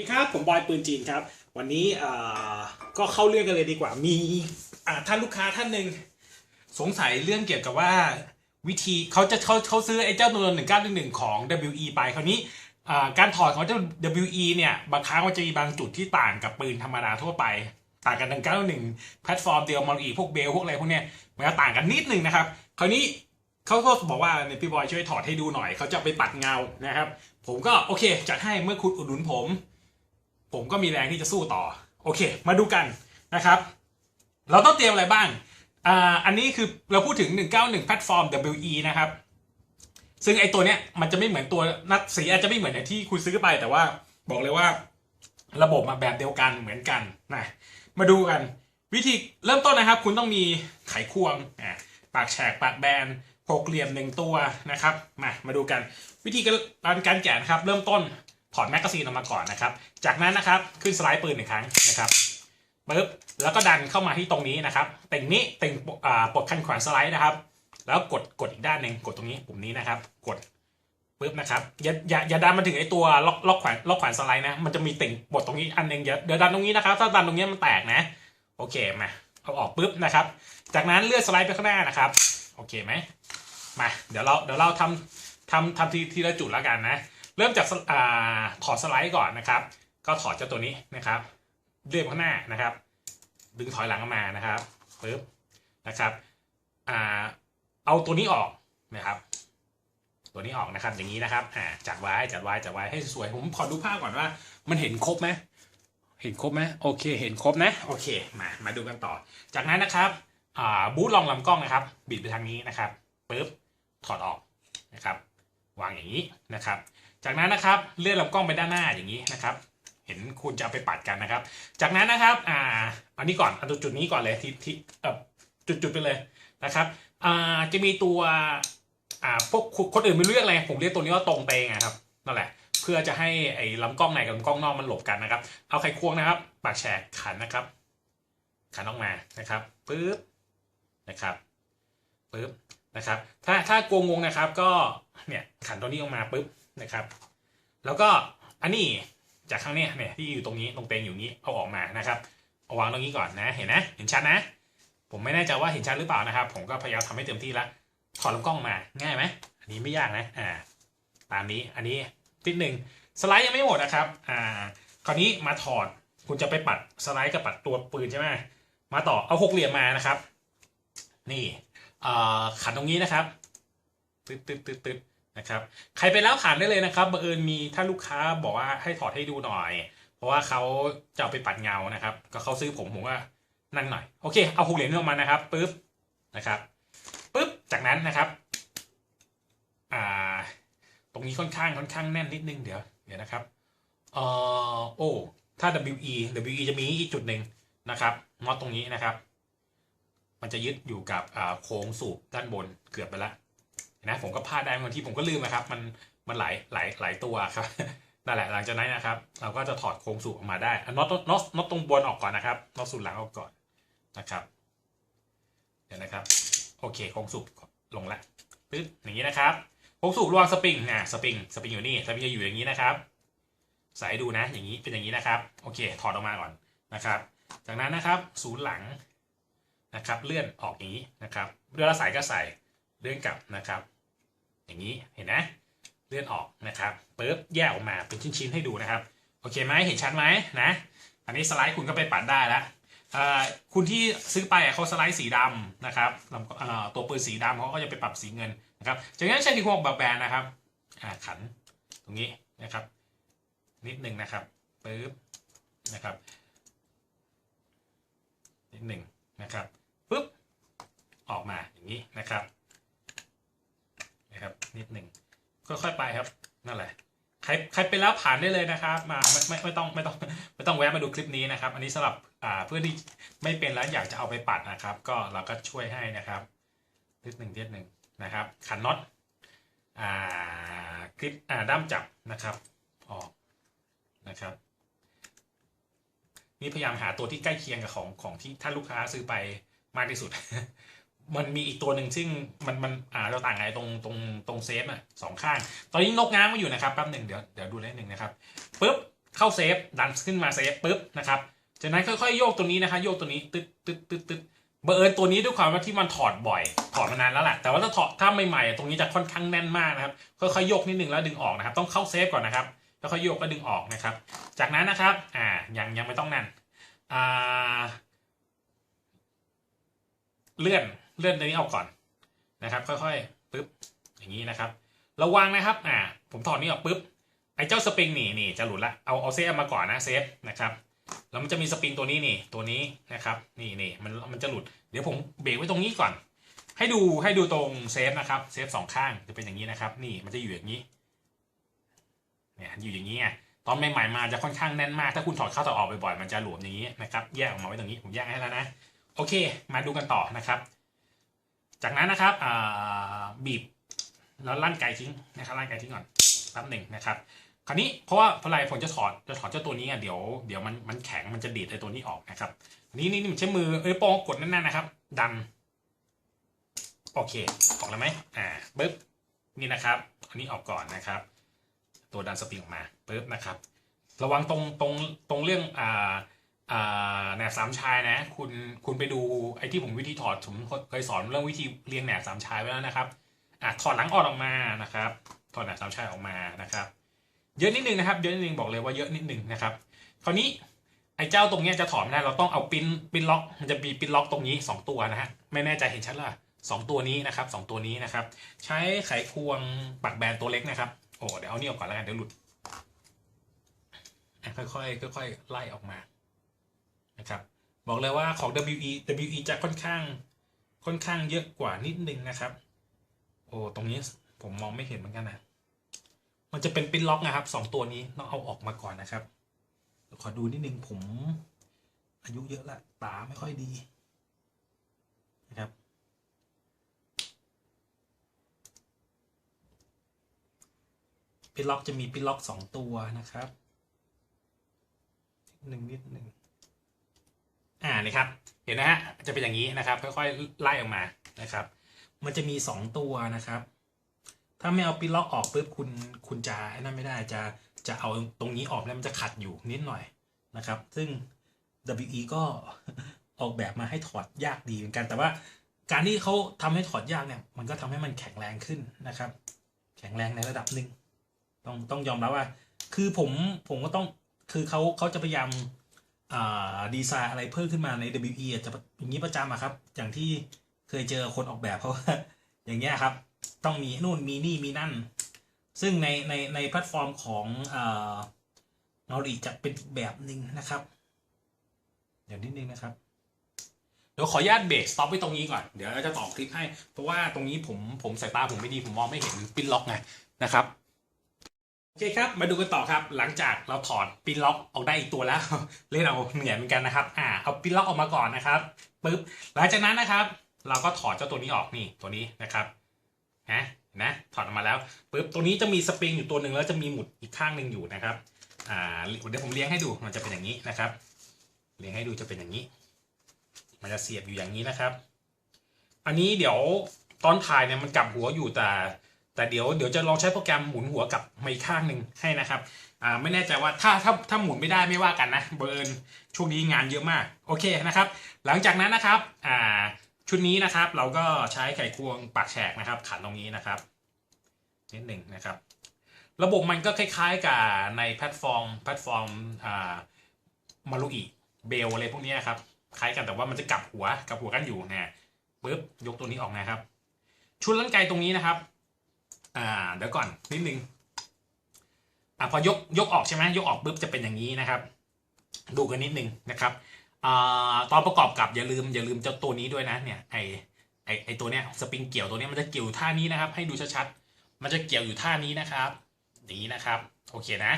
สวัสดีครับผมบอยปืนจีนครับ วันนี้ก็เข้าเรื่องกันเลยดีกว่า มีท่านลูกค้าท่านหนึ่งสงสัยเรื่องเกี่ยวกับว่าวิธีเขาจะเขาเขาซื้อไอ้เจ้าตัวหนึ่งเก้าหนึ่งหนึ่งของ WE ไปคราวนี้การถอดของเจ้า WE เนี่ยบางครั้งมันจะมีบางจุดที่ต่างกับปืนธรรมดาทั่วไป ต่างกันหนึ่งเก้าหนึ่งแพลตฟอร์มเดียวมอลอีพวกเบลพวกอะไรพวกเนี้ยมันก็ต่างกันนิดนึงนะครับคราวนี้เขาก็บอกว่าเนี่ยพี่บอยช่วยถอดให้ดูหน่อยเขาจะไปปัดเงานะครับ ผมก็โอเคจัดให้เมื่อคุณอุดหนุนผม ผมก็มีแรงที่จะสู้ต่อ โอเค มาดูกันนะครับ เราต้องเตรียมอะไรบ้างอ่าอันนี้คือเราพูดถึง 191แพลตฟอร์ม WE นะครับ ซึ่งไอตัวเนี้ยมันจะไม่เหมือนตัวนัดสีอาจจะไม่เหมือนอที่คุณซื้อไป แต่ว่าบอกเลยว่าระบบมาแบบเดียวกันเหมือนกันนะมาดูกันวิธีเริ่มต้นนะครับ คุณต้องมีไขควงปากแฉกปากแบนหกเหลี่ยมหนึ่งตัวนะครับมามาดูกัน วิธีการการแกะนะครับ เริ่มต้น ถอดแมกกาซีนออกมาก่อนนะครับ จากนั้นนะครับขึ้นสไลด์ปืนหนึ่งครั้งนะครับปึ๊บแล้วก็ดันเข้ามาที่ตรงนี้นะครับเต่งนี้เต่งปลดคันขวานสไลด์นะครับ แล้วกดกดอีกด้านหนึ่งกดตรงนี้ปุ่มนี้นะครับ กดปึ๊บนะครับอย่าอย่าอย่าดันมาถึงไอตัวล็อกล็อกขวานล็อกขวานสไลด์นะมันจะมีติ่งปลดตรงนี้อันหนึ่งอย่าเดี๋ยวดันตรงนี้นะครับ ถ้าดันตรงนี้มันแตกนะโอเคมาเอาออกปุ๊บนะครับ จากนั้นเลื่อนสไลด์ไปข้างหน้านะครับโอเคไหมมาเดี๋ยวเราเดี๋ยวเราทำทำทำทีทีละจุดแล้วกันนะ เริ่มจากอถอดสไลด์ก่อนนะครับ ก็ถอดเจ้าตัวนี้นะครับเลื่อนไปข้างหน้านะครับ ดึงถอยหลังออกมานะครับปึ๊บนะครับอ่าเอาตัวนี้ออกนะครับ ตัวนี้ออกนะครับอย่างนี้นะครับอ่าจัดไว้จัดไว้จัดไว้ให้สวยผมขอดูภาพก่อนว่า มันเห็นครบไหมเห็นครบไหมโอเค เห็นครบนะโอเคมามาดูกันต่อ จากนั้นนะครับอ่าบูทลองลำกล้องนะครับ บิดไปทางนี้นะครับปึ๊บถอดออกนะครับ วางอย่างนี้นะครับ จากนั้นนะครับเลื่อนลำกล้องไปด้านหน้าอย่างนี้นะครับ เห็นคุณจะเอาไปปัดกันนะครับ จากนั้นนะครับอ่าอันนี้ก่อนเอาจุดนี้ก่อนเลยที่ที่เออจุดจุดๆไปเลยนะครับอ่าจะมีตัวอ่าพวกคนอื่นไม่รู้เรียกอะไรผมเรียกตัวนี้ว่าตรงเตงอะครับนั่นแหละ เพื่อจะให้ไอ้ลำกล้องในกับลำกล้องนอกมันหลบกันนะครับ เอาไขควงนะครับ ปากแฉกขันนะครับ ขันออกมานะครับปึ๊บนะครับปึ๊บนะครับ ถ้าถ้ากงงงนะครับก็เนี่ยขันตัวนี้ออกมาปึ๊บ นะครับ แล้วก็อันนี้จากข้างเนี้ยเนี่ยที่อยู่ตรงนี้ตรงเตงอยู่นี้เอาออกมานะครับเอาวางตรงนี้ก่อนนะ เห็นนะเห็นชัดนะ ผมไม่แน่ใจว่าเห็นชัดหรือเปล่านะครับ ผมก็พยายามทำให้เต็มที่ละถอดลำกล้องมาง่ายไหมอันนี้ไม่ยากนะอ่าตามนี้อันนี้ติดหนึ่งสไลด์ยังไม่หมดนะครับอ่าคราวนี้มาถอดคุณจะไปปัดสไลด์กับปัดตัวปืนใช่ไหมมาต่อเอาหกเหลี่ยมมานะครับ นี่อ่าขันตรงนี้นะครับตึ๊ดตึ๊ดตึ๊ดตึ๊ด นะครับใครไปแล้วผ่านได้เลยนะครับบังเอิญมีถ้าลูกค้าบอกว่าให้ถอดให้ดูหน่อย เพราะว่าเขาจะเอาไปปัดเงานะครับ ก็เขาซื้อผมผมว่านั่นหน่อยโอเคเอาหกเหรียญนี้ออกมานะครับปึ๊บนะครับปึ๊บจากนั้นนะครับอ่าตรงนี้ค่อนข้างค่อนข้างแน่นนิดนึงเดี๋ยวเดี๋ยวนะครับเอ่อโอ้ถ้า WE WE จะมีอีกจุดหนึ่งนะครับน็อตตรงนี้นะครับ มันจะยึดอยู่กับโค้งสูบด้านบนเกือบไปแล้ว นะผมก็พลาดได้บางทีผมก็ลืมนะครับ มันมันหลายหลายหลายตัวครับนั่นแหละหลังจากนั้นนะครับ เราก็จะถอดโครงสูบออกมาได้น็อตน็อตน็อตตรงบนออกก่อนนะครับน็อตสูบหลังออกก่อนนะครับเดี๋ยวนะครับ โอเคโครงสูบลงละปึ๊บอย่างนี้นะครับโครงสูบระหว่างสปริงอะสปริงสปริงอยู่นี่สปริงจะอยู่อย่างนี้นะครับใส่ให้ดูนะ อย่างนี้เป็นอย่างนี้นะครับ โอเค ถอดออกมาก่อนนะครับ จากนั้นนะครับ ศูนย์หลังนะครับ เลื่อนออกอย่างนี้นะครับเวลาใส่ก็ใส่ เลื่อนกลับนะครับ อย่างนี้เห็นนะเลื่อนออกนะครับปึ๊บแยกออกมาเป็นชิ้นๆให้ดูนะครับ โอเคไหมเห็นชัดไหมนะ อันนี้สไลด์คุณก็ไปปัดได้แล้วคุณที่ซื้อไปเขาสไลด์สีดำนะครับลำเอ่อตัวปืนสีดำเขาก็จะไปปรับสีเงินนะครับจากนั้นใช้ที่พวกแบบแบนนะครับขันตรงนี้นะครับ นิดหนึ่งนะครับปึ๊บนะครับนิดหนึ่งนะครับปึ๊บออกมาอย่างนี้นะครับ ครับ นิดหนึ่งค่อยๆไปครับ นั่นแหละ ใครใครไปแล้วผ่านได้เลยนะครับ มาไม่ไม่ไม่ต้องไม่ต้องไม่ต้องแวะมาดูคลิปนี้นะครับ อันนี้สำหรับอ่าเพื่อนที่ไม่เป็นแล้วอยากจะเอาไปปัดนะครับ ก็เราก็ช่วยให้นะครับนิดหนึ่งนิดหนึ่งนะครับ ขันน็อตอ่าคลิปอ่าด้ามจับนะครับออกนะครับนี่พยายามหาตัวที่ใกล้เคียงกับของของที่ท่านลูกค้าซื้อไปมากที่สุด มันมีอีกตัวหนึ่งซึ่งมันมันอ่าเราต่างไงตรงตรงตรงเซฟอะสองข้าง ตอนนี้นกง้างมาอยู่นะครับแป๊บหนึ่งเดี๋ยวเดี๋ยวดูเล่นหนึ่งนะครับปุ๊บเข้าเซฟดันขึ้นมาเซฟปุ๊บนะครับจากนั้นค่อยๆโยกตัวนี้นะครับโยกตัวนี้ตึ๊ดตึ๊ดตึ๊ดตึ๊ดบังเอิญตัวนี้ด้วยความว่าที่มันถอดบ่อย ถอดมานานแล้วแหละแต่ว่าถ้าถอดถ้าใหม่ๆตรงนี้จะค่อนข้างแน่นมากนะครับค่อยๆโยกนิดนึงแล้วดึงออกนะครับ ต้องเข้าเซฟก่อนนะครับแล้วค่อยโยกแล้วดึงออกนะครับ จากนั้นนะครับอ่ายังยังไม่ต้องนั่นอ่าเลื่อน เลื่อนตัวนี้ออกก่อนนะครับ ค่อยๆปึ๊บอย่างนี้นะครับ ระวังนะครับอ่าผมถอดนี้ออกปุ๊บไอ้เจ้าสปริงนี่นี่จะหลุดละเอาเอาเซฟมาก่อนนะเซฟนะครับแล้วมันจะมีสปริงตัวนี้นี่ตัวนี้นะครับ นี่นี่มันมันจะหลุดเดี๋ยวผมเบรกไว้ตรงนี้ก่อน ให้ดูให้ดูตรงเซฟนะครับเซฟสองข้างจะเป็นอย่างนี้นะครับ นี่มันจะอยู่อย่างนี้เนี่ยอยู่อย่างนี้ไงตอนใหม่ๆมาจะค่อนข้างแน่นมากถ้าคุณถอดเข้าถอดออกบ่อยๆมันจะหลวมอย่างนี้นะครับ แยกออกมาไว้ตรงนี้ผมแยกให้แล้วนะ โอเค มาดูกันต่อนะครับ จากนั้นนะครับบีบแล้วลั่นไกทิ้งนะครับลั่นไกทิ้งก่อนแป๊บหนึ่งนะครับคราวนี้เพราะว่าพราะอะไรผมจะถอดจะถอดเจ้าตัวนี้อะเดี๋ยวเดี๋ยวมันมันแข็งมันจะดีดไอ้ตัวนี้ออกนะครับนนี้นี่นี่ใช้มือเอ้ยโป้งกดแน่นๆนะครับ ดันโอเคออกแล้วไหมอ่าปึ๊บนี่นะครับ อันนี้ออกก่อนนะครับ ตัวดันสปริงออกมาปึ๊บนะครับ ระวังตรงตรงตรงเรื่องอ่า แหนบสามชายนะ คุณคุณไปดูไอ้ที่ผมวิธีถอดผมเคยสอนเรื่องวิธีเรียงแหนบสามชายไว้แล้วนะครับอะถอดหลังออกออกมานะครับถอดแหนบสามชายออกมานะครับ เยอะนิดนึงนะครับ เยอะนิดนึงบอกเลยว่าเยอะนิดนึงนะครับ คราวนี้ไอ้เจ้าตรงเนี้ยจะถอดไม่ได้เราต้องเอาปิ้นปิ้นล็อกมันจะมีปิ้นล็อกตรงนี้ 2 ตัวนะฮะไม่แน่ใจเห็นชัดละสองตัวนี้นะครับสองตัวนี้นะครับ ใช้ไขควงปักแบนตัวเล็กนะครับโอ้เดี๋ยวเอานี่ออกก่อนแล้วกันเดี๋ยวหลุดค่อยๆค่อยๆไล่ออกมา นะครับบอกเลยว่าของ WE WE จะค่อนข้างค่อนข้างเยอะกว่านิดนึงนะครับ โอ้ตรงนี้ผมมองไม่เห็นเหมือนกันนะมันจะเป็นปิ้นล็อกนะครับสองตัวนี้ต้องเอาออกมาก่อนนะครับขอดูนิดนึงผม อายุเยอะละตาไม่ค่อยดีนะครับปิ้นล็อกจะมีปิ้นล็อกสองตัวนะครับหนึ่งนิดหนึ่ง อ่านี่ครับ เห็นนะฮะ จะเป็นอย่างนี้นะครับ ค่อยๆไล่ออกมานะครับ มันจะมีสองตัวนะครับ ถ้าไม่เอาปินล็อกออกปุ๊บคุณคุณจะไอ้นั่นไม่ได้จะจะเอาตรงนี้ออกแล้วมันจะขัดอยู่นิดหน่อยนะครับ ซึ่ง WE ก็ออกแบบมาให้ถอดยากดีเหมือนกัน แต่ว่าการที่เขาทำให้ถอดยากเนี่ยมันก็ทำให้มันแข็งแรงขึ้นนะครับ แข็งแรงในระดับหนึ่งต้องต้องยอมรับว่า คือผมผมก็ต้องคือเขาเขาจะพยายาม ดีไซน์อะไรเพิ่มขึ้นมาใน WE อะจะอย่างนี้ประจำอะครับ อย่างที่เคยเจอคนออกแบบเขาอย่างเงี้ยครับ ต้องมีนู่นมีนี่มีนั่น ซึ่งในในในแพลตฟอร์มของเอ่อนอริจะเป็นอีกแบบหนึ่งนะครับเดี๋ยวนิดนึงนะครับเดี๋ยวขออนุญาตเบรกสต็อปไว้ตรงนี้ก่อน เดี๋ยวเราจะต่อคลิปให้ เพราะว่าตรงนี้ผมผมสายตาผมไม่ดีผมมองไม่เห็นปิ้นล็อกไงนะครับ โอเคครับ มาดูกันต่อครับหลังจากเราถอดปิ้นล็อกออกได้อีกตัวแล้ว เล่นเอาเหนื่อยเหมือนกันนะครับ อ่าเอาปิ้นล็อกออกมาก่อนนะครับปึ๊บหลังจากนั้นนะครับ เราก็ถอดเจ้าตัวนี้ออกนี่ตัวนี้นะครับนะนะถอดออกมาแล้วปุ๊บตัวนี้จะมีสปริงอยู่ตัวหนึ่งแล้วจะมีหมุดอีกข้างหนึ่งอยู่นะครับอ่าเดี๋ยวผมเลี้ยงให้ดูมันจะเป็นอย่างนี้นะครับ เลี้ยงให้ดูจะเป็นอย่างนี้ มันจะเสียบอยู่อย่างนี้นะครับ อันนี้เดี๋ยวตอนถ่ายเนี่ยมันกลับหัวอยู่แต่ แต่เดี๋ยวเดี๋ยวจะลองใช้โปรแกรมหมุนหัวกับมาอีกข้างหนึ่งให้นะครับอ่าไม่แน่ใจว่าถ้าถ้าถ้าหมุนไม่ได้ไม่ว่ากันนะเบอร์เอิญช่วงนี้งานเยอะมากโอเคนะครับ หลังจากนั้นนะครับอ่าชุดนี้นะครับเราก็ใช้ไขควงปากแฉกนะครับขันตรงนี้นะครับนิดหนึ่งนะครับ ระบบมันก็คล้ายๆกับในแพลตฟอร์มแพลตฟอร์มอ่ามารุอิเบลอะไรพวกนี้ครับคล้ายกันแต่ว่ามันจะกลับหัวกลับหัวกันอยู่นะปึ๊บยกตัวนี้ออกนะครับ ชุดลันไกตรงนี้นะครับ อ่าเดี๋ยวก่อนนิดนึงอ่าพอยกยกออกใช่ไหมยกออกปุ๊บจะเป็นอย่างนี้นะครับ ดูกันนิดนึงนะครับอ่าตอนประกอบกับอย่าลืมอย่าลืมเจ้าตัวนี้ด้วยนะเนี่ยไอไอไอตัวเนี้ยสปริงเกี่ยวตัวเนี้ยมันจะเกี่ยวอยู่ท่านี้นะครับ ให้ดูชัดๆมันจะเกี่ยวอยู่ท่านี้นะครับนี้นะครับโอเคนะ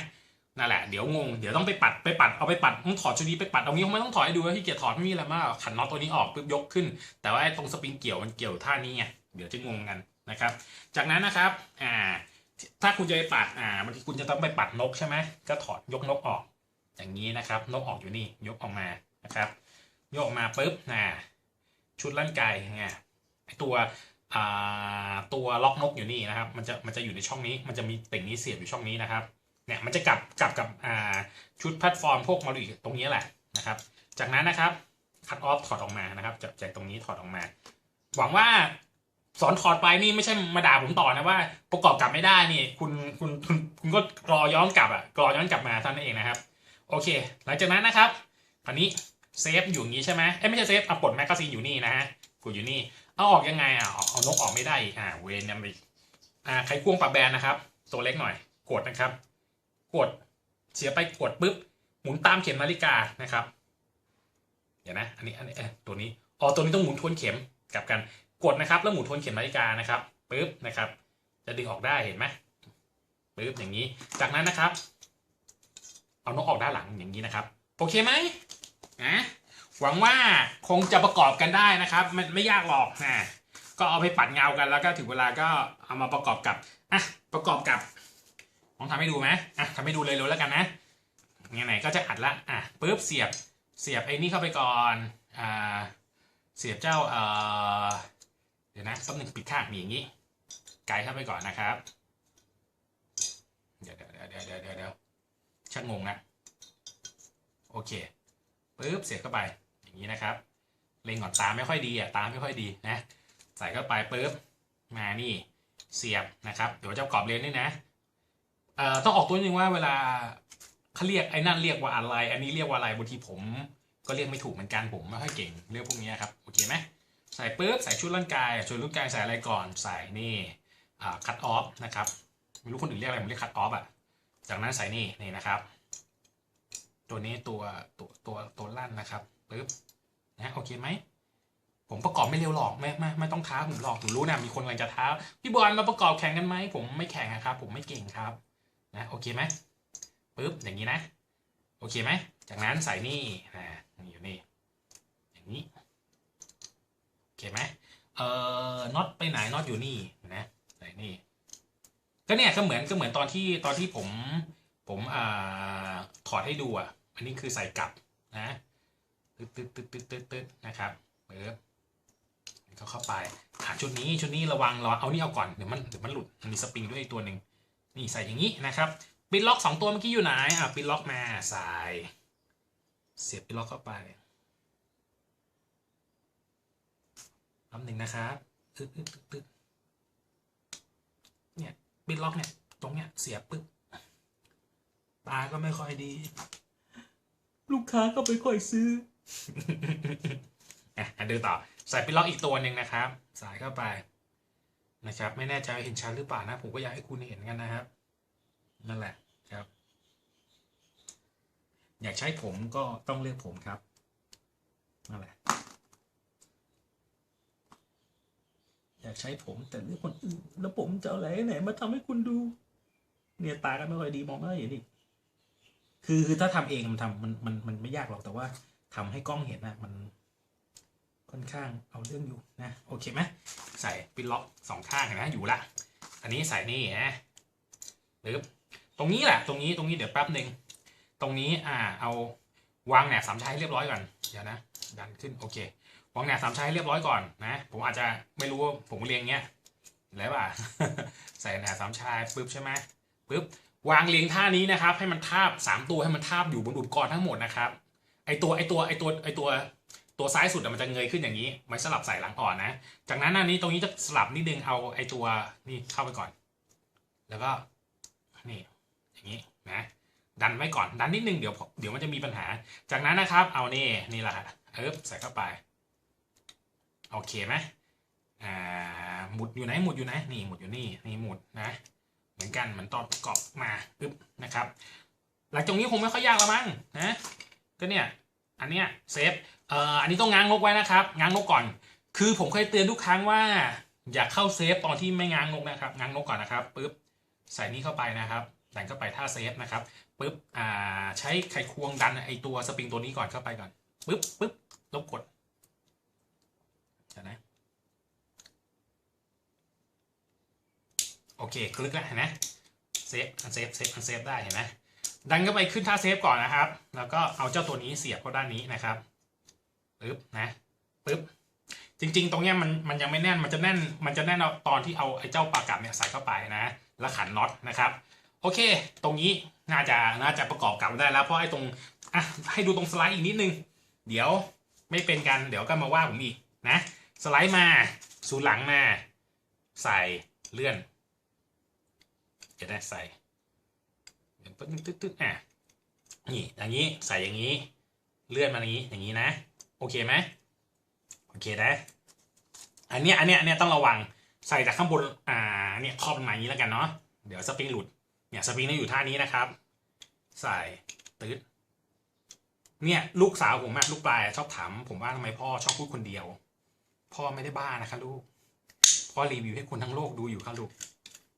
นั่นแหละเดี๋ยวงงเดี๋ยวต้องไปปัดไปปัดเอาไปปัดต้องถอดชุดนี้ไปปัดเอางี้ไม่ต้องถอดให้ดูว่าที่เกียจถอดไม่มีอะไรมากขันน็อตตัวนี้ออกปุ๊บยกขึ้น แต่ว่าไอตรงสปริงเกี่ยวมันเกี่ยวท่านี้ไงเดี๋ยวจะงงกัน นะครับ จากนั้นนะครับอ่าถ้าคุณจะไปปัดอ่าบางทีคุณจะต้องไปปัดนกใช่ไหมก็ถอดยกนกออก อย่างนี้นะครับ นกออกอยู่นี่ยกออกมานะครับ ยกออกมาปุ๊บนะชุดลั่นไกไงไอตัวอ่าตัวล็อกนกอยู่นี่นะครับ มันจะมันจะอยู่ในช่องนี้ มันจะมีติ่งนี้เสียบอยู่ช่องนี้นะครับเนี่ยมันจะกลับกลับกับอ่าชุดแพลตฟอร์มพวกมาดูตรงนี้แหละนะครับ จากนั้นนะครับคัดออฟถอดออกมานะครับจากจากตรงนี้ถอดออกมา หวังว่า สอนถอดไปนี่ไม่ใช่มาด่าผมต่อนะว่า ประกอบกลับไม่ได้นี่ คุณคุณคุณคุณก็รอย้อนกลับอะรอย้อนกลับมาท่านั้นเองนะครับ โอเค หลังจากนั้นนะครับคราวนี้เซฟอยู่อย่างนี้ใช่ไหมเอ้ยไม่ใช่เซฟเอาปลดแมกกาซีนอยู่นี่นะฮะกดอยู่นี่เอาออกยังไงอะเอาเอานกออกไม่ได้อ่าเวนยังอีกอ่าใครควงปรับแบนนะครับ ตัวเล็กหน่อย กดนะครับ กดเสียไปกดปุ๊บหมุนตามเข็มนาฬิกานะครับ เดี๋ยวนะ อันนี้อันนี้เออตัวนี้อ๋อตัวนี้ต้องหมุนทวนเข็มกลับกัน กดนะครับแล้วหมุนทวนเข็มนาฬิกานะครับปุ๊บนะครับ จะดึงออกได้เห็นไหมปุ๊บอย่างนี้ จากนั้นนะครับ เอานกออกด้านหลังอย่างนี้นะครับโอเคไหมนะหวังว่าคงจะประกอบกันได้นะครับ มันไม่ยากหรอกนะก็เอาไปปัดเงากันแล้วก็ถึงเวลาก็เอามาประกอบกับอะประกอบกับลองทำให้ดูไหมอะทำให้ดูเลยๆแล้วกันนะไหนๆก็จะอัดละอะปุ๊บเสียบเสียบไอ้นี่เข้าไปก่อนอ่าเสียบเจ้าเอ่อ เดี๋ยวนะต้นหนึ่งปิดข้างมีอย่างนี้ไกลเข้าไปก่อนนะครับ เดี๋ยวเดี๋ยวเดี๋ยวเดี๋ยวเดี๋ยวชักงงนะ โอเคปึ๊บเสียบเข้าไปอย่างนี้นะครับ เล็งก่อนตาไม่ค่อยดีอะตาไม่ค่อยดีนะ ใส่เข้าไปปึ๊บมานี่เสียบนะครับ เดี๋ยวจะประกอบเลนส์ด้วยนะเอ่อต้องออกตัวนึงว่าเวลาเขาเรียกไอ้นั่นเรียกว่าอะไร อันนี้เรียกว่าอะไรบางทีผม ก็เรียกไม่ถูกเหมือนกันผมไม่ค่อยเก่งเรื่องพวกนี้ครับโอเคไหม ใส่ปุ๊บใส่ชุดร่างกายชุดร่างกายใส่อะไรก่อนใส่นี่คัตออฟนะครับไม่รู้คนอื่นเรียกอะไรผมเรียกคัตออฟอะจากนั้นใส่นี่นี่นะครับ ตัวนี้ตัวตัวตัวตัวลั่นนะครับปุ๊บนะโอเคไหมผมประกอบไม่เร็วหรอกไม่ไม่ไม่ต้องท้าผมหรอกผมรู้นะมีคนกำลังจะท้าพี่บอลมาประกอบแข่งกันไหมผมไม่แข่งนะครับ ผมไม่เก่งครับนะโอเคไหมปุ๊บอย่างนี้นะ โอเคไหมจากนั้นใส่นี่นะอยู่นี่ อย่างนี้ โอเคไหมเอ่อน็อตไปไหนน็อตอยู่นี่นะใส่นี่ก็เนี่ยก็เหมือนก็เหมือนตอนที่ตอนที่ผมผมอ่าถอดให้ดูอะ อันนี้คือใส่กลับนะตึ๊ดตึ๊ดตึ๊ดตึ๊ดตึ๊ดตึ๊ดนะครับปึ๊บเขาเข้าไปอ่าชุดนี้ชุดนี้ระวังระวังเอานี่เอาก่อนเดี๋ยวมันเดี๋ยวมันหลุดมันมีสปริงด้วยตัวหนึ่งนี่ใส่อย่างนี้นะครับปิดล็อกสองตัวเมื่อกี้อยู่ไหนอะปิดล็อกมาใส่เสียบปิดล็อกเข้าไป ลำหนึ่งนะครับตึ๊ดตึ๊ดตึ๊ดเนี่ยปิดล็อกเนี่ย ตรงเนี้ยเสียปึ๊บตาก็ไม่ค่อยดี ลูกค้าก็ไม่ค่อยซื้ออะดูต่อใส่ปิดล็อกอีกตัวหนึ่งนะครับใส่เข้าไปนะครับ ไม่แน่ใจเห็นชัดหรือเปล่านะผมก็อยากให้คุณเห็นกันนะครับ นั่นแหละครับ อยากใช้ผมก็ต้องเลือกผมครับนั่นแหละ อยากใช้ผมแต่เลือกคนอื่นแล้วผมจะเอาอะไรไหนมาทำให้คุณดู เนี่ยตาก็ไม่ค่อยดีมองไม่ค่อยเห็นอีกคือคือถ้าทำเองมันทำมันมันมันไม่ยากหรอกแต่ว่าทำให้กล้องเห็นนะมันค่อนข้างเอาเรื่องอยู่นะโอเคไหมใส่ปินล็อกสองข้างเห็นไหมอยู่ละอันนี้ใส่นี่นะปึ๊บตรงนี้แหละ ตรงนี้ตรงนี้เดี๋ยวแป๊บหนึ่งตรงนี้อ่าเอาวางแหนบสามชั้นให้เรียบร้อยก่อนเดี๋ยวนะดันขึ้นโอเค วางแนบสามชั้นให้เรียบร้อยก่อนนะ ผมอาจจะไม่รู้ว่าผมเรียงเงี้ยแล้วป่ะใส่แนบสามชั้นปึ๊บใช่ไหมปึ๊บวางเรียงท่านี้นะครับ ให้มันทาบสามตัวให้มันทาบอยู่บนอุปกรณ์ทั้งหมดนะครับไอตัวไอตัวไอตัวไอตัวตัวซ้ายสุดมันจะเงยขึ้นอย่างนี้ไว้สลับใส่หลังอ่อนนะ จากนั้นอันนี้ตรงนี้จะสลับนิดนึงเอาไอตัวนี่เข้าไปก่อน แล้วก็นี่อย่างนี้นะ ดันไว้ก่อนดันนิดนึงเดี๋ยวเดี๋ยวมันจะมีปัญหา จากนั้นนะครับ เอานี่นี่แหละเอิบใส่เข้าไป โอเคไหมอ่าหมุดอยู่ไหนหมุดอยู่ไหนนี่หมุดอยู่นี่นี่หมุดนะ เหมือนกันเหมือนตอนประกอบมาปึ๊บนะครับ หลังจากนี้คงไม่ค่อยยากแล้วมั้งนะก็เนี่ยอันเนี้ยเซฟเอ่ออันนี้ต้องง้างนกไว้นะครับง้างนกก่อน คือผมเคยเตือนทุกครั้งว่า อย่าเข้าเซฟตอนที่ไม่ง้างนกนะครับง้างนกก่อนนะครับปึ๊บใส่นี้เข้าไปนะครับดันเข้าไปท่าเซฟนะครับปึ๊บอ่าใช้ไขควงดันไอตัวสปริงตัวนี้ก่อนเข้าไปก่อนปึ๊บปึ๊บลบกด เดี๋ยวนะโอเคคลิกแล้วเห็นไหมเซฟอันเซฟเซฟอันเซฟได้เห็นไหมดันเข้าไปขึ้นท่าเซฟก่อนนะครับ แล้วก็เอาเจ้าตัวนี้เสียบเข้าด้านนี้นะครับปึ๊บนะปึ๊บจริง ๆ ตรงเนี้ยมันมันยังไม่แน่นมันจะแน่นมันจะแน่นเอาตอนที่เอาไอ้เจ้าปากกลับเนี่ยใส่เข้าไปนะ แล้วขันน็อตนะครับ โอเค ตรงนี้น่าจะน่าจะประกอบกลับได้แล้วเพราะไอ้ตรงอะให้ดูตรงสไลด์อีกนิดนึง เดี๋ยวไม่เป็นกันเดี๋ยวก็มาว่าผมอีกนะ สไลด์มาสูนหลังมา ใส่เลื่อน จะได้ใส่เดี๋ยวปึ๊ดตึ๊ดตึ๊ดอะนี่อย่างนี้ใส่อย่างนี้ เลื่อนมาอย่างนี้อย่างนี้นะ โอเคไหมโอเคนะอันเนี้ยอันเนี้ยเนี้ยต้องระวังใส่จากข้างบนอ่าเนี่ยครอบมาอย่างนี้แล้วกันเนาะเดี๋ยวสปริงหลุดเนี่ยสปริงต้องอยู่ท่านี้นะครับ ใส่ตืดเนี่ยลูกสาวผมอะลูกปลายชอบถามผมว่าทำไมพ่อชอบพูดคนเดียว พ่อไม่ได้บ้านะคะลูก พ่อรีวิวให้คนทั้งโลกดูอยู่ค่ะลูก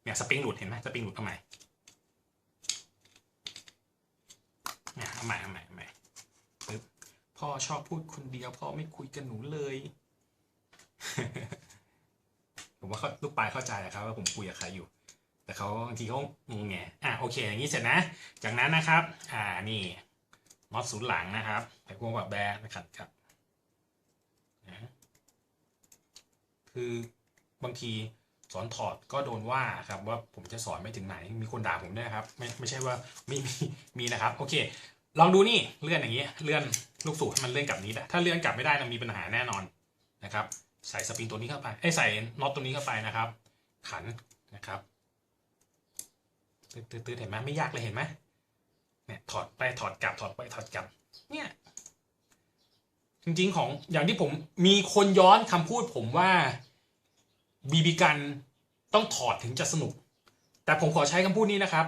เนี่ยสปริงหลุดเห็นไหมสปริงหลุดทำไมเนี่ยทำไมทำไมทำไมปึ๊บพ่อชอบพูดคนเดียวพ่อไม่คุยกับหนูเลย ผมว่าเขาลูกปลายเข้าใจอะครับว่าผมคุยกับใครอยู่ แต่เขาบางทีเขางงแงอะโอเค อย่างนี้เสร็จนะ จากนั้นนะครับ อ่านี่น็อตศูนย์หลังนะครับไขควงแบบแบนนะครับครับนะ คือบางทีสอนถอดก็โดนว่าครับว่าผมจะสอนไม่ถึงไหนมีคนด่าผมด้วยครับ ไม่ไม่ใช่ว่าไม่มีมีนะครับโอเค ลองดูนี่เลื่อนอย่างนี้เลื่อนลูกสูบให้มันเลื่อนกลับนี้ได้ถ้าเลื่อนกลับไม่ได้นะมีปัญหาแน่นอนนะครับใส่สปริงตัวนี้เข้าไปไอ้ใส่น็อตตัวนี้เข้าไปนะครับ ขันนะครับตืดๆเห็นไหมไม่ยากเลยเห็นไหมเนี่ยถอดไปถอดกลับถอดไปถอดกลับเนี่ย จริงๆของอย่างที่ผมมีคนย้อนคำพูดผมว่าบีบีกันต้องถอดถึงจะสนุก แต่ผมขอใช้คำพูดนี้นะครับ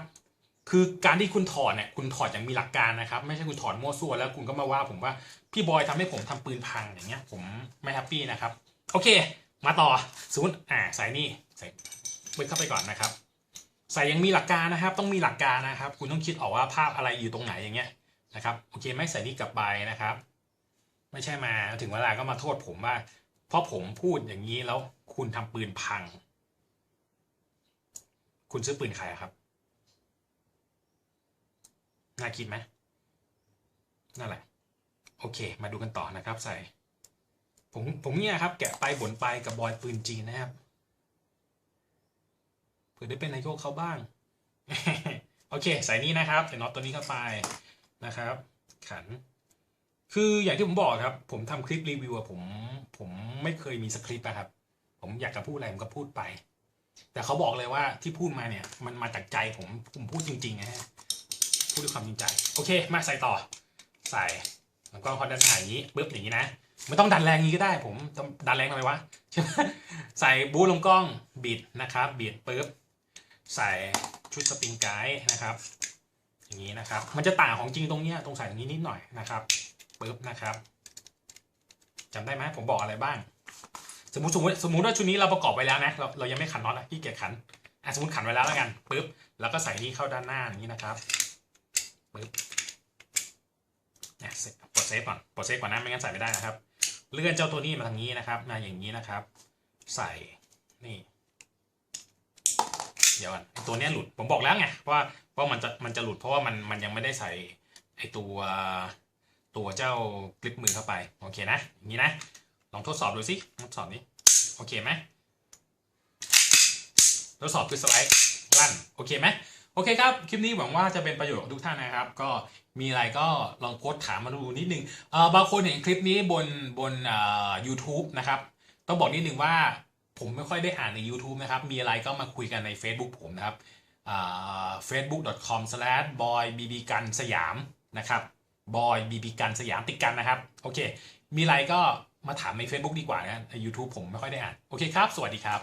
คือการที่คุณถอดเนี่ยคุณถอดอย่างมีหลักการนะครับ ไม่ใช่คุณถอดมั่วซั่วแล้วคุณก็มาว่าผมว่าพี่บอยทำให้ผมทำปืนพังอย่างเงี้ย ผมไม่แฮปปี้นะครับ โอเค มาต่อสมมติอ่าใส่นี่ใส่เปิเข้าไปก่อนนะครับ ใส่ยังมีหลักการนะครับ ต้องมีหลักการนะครับ คุณต้องคิดออกว่าภาพอะไรอยู่ตรงไหนอย่างเงี้ยนะครับโอเคไม่ใส่นี่กลับไปนะครับ ไม่ใช่มาถึงเวลาก็มาโทษผมว่า เพราะผมพูดอย่างนี้แล้วคุณทำปืนพัง คุณซื้อปืนใครครับ น่าคิดไหมนั่นแหละ โอเค มาดูกันต่อนะครับใส่ ผมผมเนี่ยครับ แกะไปบ่นไปกับบอยปืนจีนนะครับเผื่อได้เป็นนายกเขาบ้าง โอเค ใส่นี่นะครับใส่น็อตตัวนี้เข้าไปนะครับ ขัน คืออย่างที่ผมบอกครับ ผมทำคลิปรีวิวอะผม ผมไม่เคยมีสคริปต์อะครับ ผมอยากจะพูดอะไรผมก็พูดไป แต่เขาบอกเลยว่าที่พูดมาเนี่ย มันมาจากใจผมผมพูดจริงๆนะฮะพูดด้วยความจริงใจ โอเค มาใส่ต่อ ใส่แล้วก็พอดันหน้าอย่างนี้ปุ๊บอย่างนี้นะไม่ต้องดันแรงนี้ก็ได้ ผมดันแรงทำไมวะใช่ไหมใส่บูทลงกล้องบิดนะครับบิดปุ๊บใส่ชุดสปริงไกด์นะครับ อย่างนี้นะครับ มันจะต่างของจริงตรงเนี้ยตรงใส่ตรงนี้นิดหน่อยนะครับ ปุ๊บนะครับจำได้ไหมผมบอกอะไรบ้าง สมมติสมมติสมมติว่าชุดนี้เราประกอบไว้แล้วนะเราเรายังไม่ขันน็อตนะพี่เกียจขันอะสมมติขันไว้แล้วแล้วกันปุ๊บแล้วก็ใส่นี่เข้าด้านหน้าอย่างนี้นะครับปุ๊บเนี่ยเสร็จปลดเซฟก่อนปลดเซฟก่อนนะไม่งั้นใส่ไม่ได้นะครับ เลื่อนเจ้าตัวนี้มาทางนี้นะครับมาอย่างนี้นะครับ ใส่นี่เดี๋ยวก่อนตัวเนี้ยหลุดผมบอกแล้วไงว่าว่ามันจะมันจะหลุดเพราะว่ามันมันยังไม่ได้ใส่ไอตัว ตัวเจ้ากลิปมือเข้าไป โอเคนะ อย่างนี้นะ ลองทดสอบดูสิทดสอบนี้ โอเคไหมทดสอบคือสไลด์ลั่น โอเคไหมโอเคครับ คลิปนี้หวังว่าจะเป็นประโยชน์กับทุกท่านนะครับ ก็มีอะไรก็ลองโพสต์ถามมาดูนิดนึงบางคนเห็นคลิปนี้บนบนเอ่อ YouTube นะครับ ต้องบอกนิดนึงว่าผมไม่ค่อยได้อ่านใน YouTube นะครับ มีอะไรก็มาคุยกันใน Facebook ผมนะครับ facebook.com/boybbgan สยามนะครับ บอยบีบีกันสยามติดกันนะครับ โอเค มีอะไรก็มาถามใน Facebook ดีกว่านะใน YouTube ผมไม่ค่อยได้อ่าน โอเคครับ สวัสดีครับ